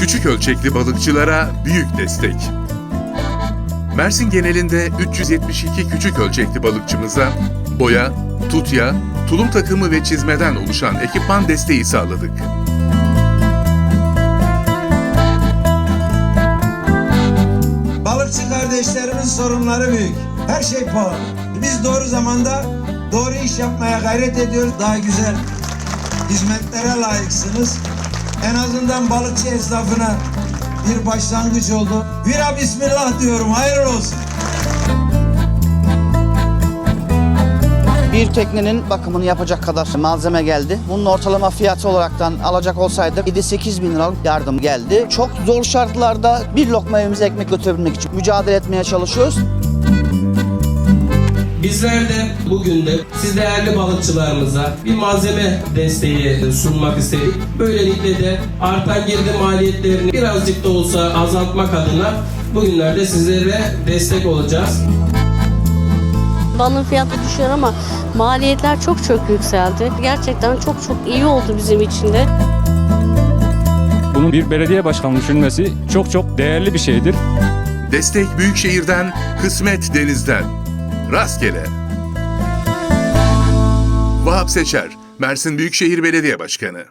Küçük ölçekli balıkçılara büyük destek. Mersin genelinde 372 küçük ölçekli balıkçımıza boya, tutya, tulum takımı ve çizmeden oluşan ekipman desteği sağladık. Balıkçı kardeşlerimin sorunları büyük. Her şey pahalı. Biz doğru zamanda doğru iş yapmaya gayret ediyoruz. Daha güzel hizmetlere layıksınız. En azından balıkçı esnafına bir başlangıç oldu. Vira bismillah diyorum. Hayırlı olsun. Bir teknenin bakımını yapacak kadar malzeme geldi. Bunun ortalama fiyatı olaraktan alacak olsaydık 7-8 bin liralık yardım geldi. Çok zor şartlarda bir lokma evimize ekmek götürebilmek için mücadele etmeye çalışıyoruz. Bizler de bugün de siz değerli balıkçılarımıza bir malzeme desteği sunmak istedik. Böylelikle de artan girdi maliyetlerini birazcık da olsa azaltmak adına bugünlerde sizlere destek olacağız. Balın fiyatı düşüyor ama maliyetler çok çok yükseldi. Gerçekten çok çok iyi oldu bizim için de. Bunun bir belediye başkanı düşünmesi çok çok değerli bir şeydir. Destek Büyükşehir'den, kısmet denizden. Rastgele. Vahap Seçer, Mersin Büyükşehir Belediye Başkanı.